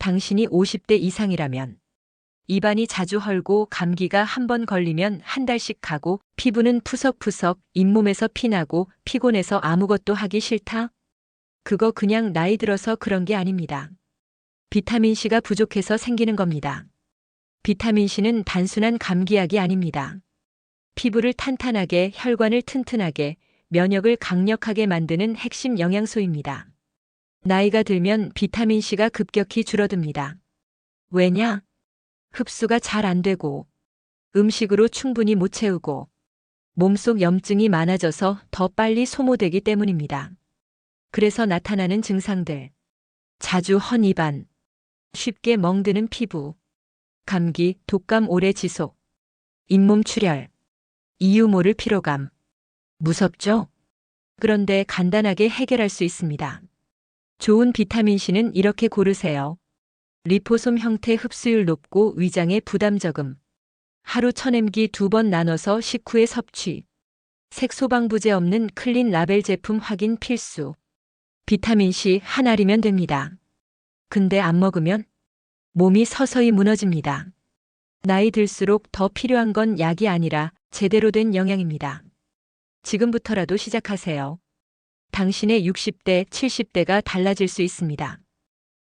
당신이 50대 이상이라면 입안이 자주 헐고 감기가 한 번 걸리면 한 달씩 가고 피부는 푸석푸석 잇몸에서 피나고 피곤해서 아무것도 하기 싫다? 그거 그냥 나이 들어서 그런 게 아닙니다. 비타민C가 부족해서 생기는 겁니다. 비타민C는 단순한 감기약이 아닙니다. 피부를 탄탄하게, 혈관을 튼튼하게, 면역을 강력하게 만드는 핵심 영양소입니다. 나이가 들면 비타민C가 급격히 줄어듭니다. 왜냐? 흡수가 잘 안 되고, 음식으로 충분히 못 채우고, 몸속 염증이 많아져서 더 빨리 소모되기 때문입니다. 그래서 나타나는 증상들. 자주 헌 입안, 쉽게 멍드는 피부, 감기, 독감 오래 지속, 잇몸 출혈, 이유 모를 피로감. 무섭죠? 그런데 간단하게 해결할 수 있습니다. 좋은 비타민C는 이렇게 고르세요. 리포솜 형태 흡수율 높고 위장에 부담 적음. 하루 천엠기 두번 나눠서 식후에 섭취. 색소방부제 없는 클린 라벨 제품 확인 필수. 비타민C 한 알이면 됩니다. 근데 안 먹으면 몸이 서서히 무너집니다. 나이 들수록 더 필요한 건 약이 아니라 제대로 된 영양입니다. 지금부터라도 시작하세요. 당신의 60대, 70대가 달라질 수 있습니다.